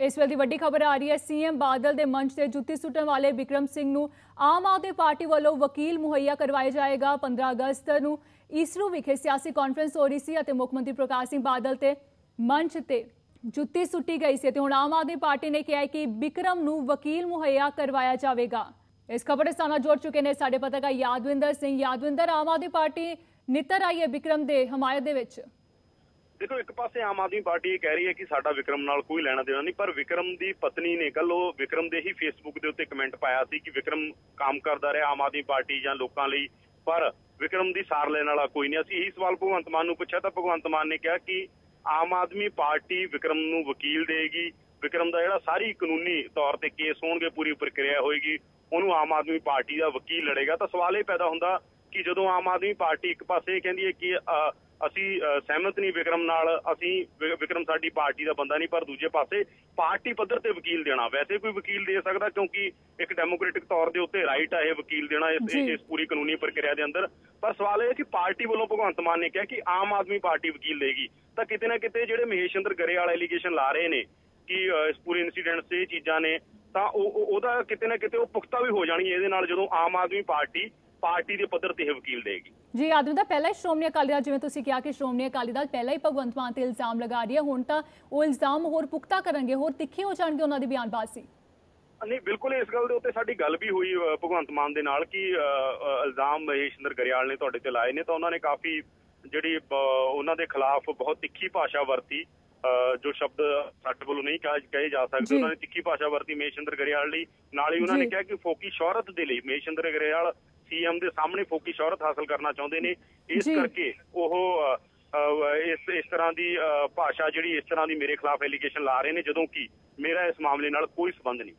ਇਸ ਵੇਲੇ ਦੀ ਵੱਡੀ ਖਬਰ ਆ ਰਹੀ ਹੈ, ਸੀਐਮ ਬਾਦਲ ਦੇ ਮੰਚ ਤੇ ਜੁੱਤੀ ਸੁੱਟਣ ਵਾਲੇ ਵਿਕਰਮ ਸਿੰਘ ਨੂੰ ਆਮ ਆਦਮੀ ਪਾਰਟੀ ਵੱਲੋਂ ਵਕੀਲ ਮੁਹੱਈਆ ਕਰਵਾਇਆ ਜਾਏਗਾ 15 ਅਗਸਤ ਨੂੰ। ਈਸਰੂ ਵਿਖੇ ਸਿਆਸੀ ਕਾਨਫਰੰਸ ਹੋ ਰਹੀ ਸੀ ਅਤੇ ਮੁੱਖ ਮੰਤਰੀ ਪ੍ਰਕਾਸ਼ ਸਿੰਘ ਬਾਦਲ ਤੇ ਮੰਚ ਤੇ ਜੁੱਤੀ ਸੁੱਟੀ ਗਈ ਸੀ ਤੇ ਹੁਣ ਆਮ ਆਦਮੀ ਪਾਰਟੀ ਨੇ ਕਿਹਾ ਕਿ ਵਿਕਰਮ ਨੂੰ ਵਕੀਲ ਮੁਹੱਈਆ ਕਰਵਾਇਆ ਜਾਵੇਗਾ। ਇਸ ਖਬਰ ਦੇ ਨਾਲ ਜੁੜ ਚੁੱਕੇ ਨੇ ਸਾਡੇ ਪੱਤਰਕਾਰ ਯਾਦਵਿੰਦਰ ਸਿੰਘ। ਯਾਦਵਿੰਦਰ, ਆਮ ਆਦਮੀ ਪਾਰਟੀ ਨਿੱਤਰ ਆਈ ਹੈ ਵਿਕਰਮ ਦੇ ਹਮਾਇਤ ਦੇ ਵਿੱਚ। ਦੇਖੋ, ਇੱਕ ਪਾਸੇ ਆਮ ਆਦਮੀ ਪਾਰਟੀ ਇਹ ਕਹਿ ਰਹੀ ਹੈ ਕਿ ਸਾਡਾ ਵਿਕਰਮ ਨਾਲ ਕੋਈ ਲੈਣਾ ਦੇਣਾ ਨਹੀਂ, ਪਰ ਵਿਕਰਮ ਦੀ ਪਤਨੀ ਨੇ ਕੱਲ ਉਹ ਵਿਕਰਮ ਦੇ ਹੀ ਫੇਸਬੁੱਕ ਦੇ ਉੱਤੇ ਕਮੈਂਟ ਪਾਇਆ ਸੀ ਕਿ ਵਿਕਰਮ ਕੰਮ ਕਰਦਾ ਰਿਹਾ ਆਮ ਆਦਮੀ ਪਾਰਟੀ ਜਾਂ ਲੋਕਾਂ ਲਈ, ਪਰ ਵਿਕਰਮ ਦੀ ਸਾਰ ਲੈਣ ਵਾਲਾ ਕੋਈ ਨਹੀਂ। ਅਸੀਂ ਇਹੀ ਸਵਾਲ ਭਗਵੰਤ ਮਾਨ ਨੂੰ ਪੁੱਛਿਆ ਤਾਂ ਭਗਵੰਤ ਮਾਨ ਨੇ ਕਿਹਾ ਕਿ ਆਮ ਆਦਮੀ ਪਾਰਟੀ ਵਿਕਰਮ ਨੂੰ ਵਕੀਲ ਦੇਗੀ, ਵਿਕਰਮ ਦਾ ਜਿਹੜਾ ਸਾਰੀ ਕਾਨੂੰਨੀ ਤੌਰ ਤੇ ਕੇਸ ਹੋਣਗੇ, ਪੂਰੀ ਪ੍ਰਕਿਰਿਆ ਹੋਏਗੀ, ਉਹਨੂੰ ਆਮ ਆਦਮੀ ਪਾਰਟੀ ਦਾ ਵਕੀਲ ਲੜੇਗਾ। ਤਾਂ ਸਵਾਲ ਇਹ ਪੈਦਾ ਹੁੰਦਾ ਕਿ ਜਦੋਂ ਆਮ ਆਦਮੀ ਪਾਰਟੀ ਇੱਕ ਪਾਸੇ ਕਹਿੰਦੀ ਹੈ ਕਿ ਅਸੀਂ ਸਹਿਮਤ ਨਹੀਂ ਵਿਕਰਮ ਨਾਲ ਅਸੀਂ ਵਿਕਰਮ ਸਾਡੀ ਪਾਰਟੀ ਦਾ ਬੰਦਾ ਨਹੀਂ ਪਰ ਦੂਜੇ ਪਾਸੇ ਪਾਰਟੀ ਪੱਧਰ ਤੇ ਵਕੀਲ ਦੇਣਾ। ਵੈਸੇ ਕੋਈ ਵਕੀਲ ਦੇ ਸਕਦਾ ਕਿਉਂਕਿ ਇੱਕ ਡੈਮੋਕ੍ਰੈਟਿਕ ਤੌਰ ਦੇ ਉੱਤੇ ਰਾਈਟ ਆ ਇਹ ਵਕੀਲ ਦੇਣਾ ਇਸ ਪੂਰੀ ਕਾਨੂੰਨੀ ਪ੍ਰਕਿਰਿਆ ਦੇ ਅੰਦਰ। ਪਰ ਸਵਾਲ ਇਹ ਹੈ ਕਿ ਪਾਰਟੀ ਵੱਲੋਂ ਭਗਵੰਤ ਮਾਨ ਨੇ ਕਿਹਾ ਕਿ ਆਮ ਆਦਮੀ ਪਾਰਟੀ ਵਕੀਲ ਦੇਗੀ। ਤਾਂ ਕਿਤੇ ਨਾ ਕਿਤੇ ਜਿਹੜੇ ਮਹੇਸ਼ਿੰਦਰ ਗਰੇਵਾਲ ਐਲੀਗੇਸ਼ਨ ਲਾ ਰਹੇ ਨੇ ਕਿ ਇਸ ਪੂਰੇ ਇਨਸੀਡੈਂਟ ਇਹ ਚੀਜ਼ਾਂ ਨੇ ਤਾਂ ਉਹ ਉਹ- ਉਹਦਾ ਕਿਤੇ ਨਾ ਕਿਤੇ ਉਹ ਪੁਖਤਾ ਵੀ ਹੋ ਜਾਣੀ ਹੈ ਇਹਦੇ ਨਾਲ ਜਦੋਂ ਆਮ ਆਦਮੀ ਪਾਰਟੀ ਪਾਰਟੀ ਦੇ ਪੱਧਰ ਤੇ ਇਹ ਵਕੀਲ ਦੇਗੀ। ਜੀ ਆਦਮੀ ਦਾ ਪਹਿਲਾ ਹੀ ਸ਼੍ਰੋਮਣੀ ਅਕਾਲੀ ਦਲ ਜਿਵੇਂ ਤੁਸੀਂ ਕਿਹਾ ਕਿ ਸ਼੍ਰੋਮਣੀ ਅਕਾਲੀ ਦਲ ਪਹਿਲਾਂ ਹੀ ਭਗਵੰਤ ਮਾਨ ਤੇ ਇਲਜ਼ਾਮ ਲਗਾ ਰਹੀ ਹੈ। ਹੁਣ ਤਾਂ ਉਹ ਇਲਜ਼ਾਮ ਹੋਰ ਪੁਖਤਾ ਕਰਨਗੇ ਹੋਰ ਤਿੱਖੇ ਹੋ ਜਾਣਗੇ ਉਹਨਾਂ ਦੀ ਬਿਆਨਬਾਜ਼ੀ ਨਹੀਂ ਬਿਲਕੁਲ ਇਸ ਗੱਲ ਦੇ ਉੱਤੇ ਸਾਡੀ ਗੱਲ ਵੀ ਹੋਈ ਭਗਵੰਤ ਮਾਨ ਦੇ ਨਾਲ ਕਿ ਇਲਜ਼ਾਮ ਮਹੇਸ਼ਿੰਦਰ ਗਰੇਵਾਲ ਨੇ ਤੁਹਾਡੇ ਤੇ ਲਾਏ ਨੇ। ਤਾਂ ਉਹਨਾਂ ਨੇ ਕਾਫੀ ਜਿਹੜੀ ਉਹਨਾਂ ਦੇ ਖਿਲਾਫ ਬਹੁਤ ਤਿੱਖੀ ਭਾਸ਼ਾ ਵਰਤੀ ਜੋ ਸ਼ਬਦ ਸਾਡੇ ਵੱਲੋਂ ਨਹੀਂ ਕਹਾ- ਜਾ। ਸਕਦੇ ਉਹਨਾਂ ਨੇ ਤਿੱਖੀ ਭਾਸ਼ਾ ਵਰਤੀ ਮਹੇਸ਼ਿੰਦਰ ਗਰੇਵਾਲ ਲਈ। ਨਾਲ ਹੀ ਉਹਨਾਂ ਨੇ। ਕਿਹਾ ਕਿ ਫੋਕੀ ਸ਼ੌਹਰਤ ਦੇ ਲਈ ਮਹੇਸ਼ਿੰਦਰ ਗਰੇਵਾਲ ਸੀਐਮ ਦੇ ਸਾਹਮਣੇ ਫੋਕੀ ਸ਼ੌਹਰਤ ਹਾਸਲ ਕਰਨਾ ਚਾਹੁੰਦੇ ਨੇ ਇਸ। ਕਰਕੇ ਉਹ ਇਸ ਇਸ ਤਰ੍ਹਾਂ ਦੀ ਭਾਸ਼ਾ ਜਿਹੜੀ ਇਸ ਤਰ੍ਹਾਂ ਦੀ ਮੇਰੇ ਖਿਲਾਫ ਐਲੀਗੇਸ਼ਨ ਲਾ ਰਹੇ ਨੇ ਜਦੋਂ ਕਿ ਮੇਰਾ ਇਸ ਮਾਮਲੇ ਨਾਲ ਕੋਈ ਸਬੰਧ ਨਹੀਂ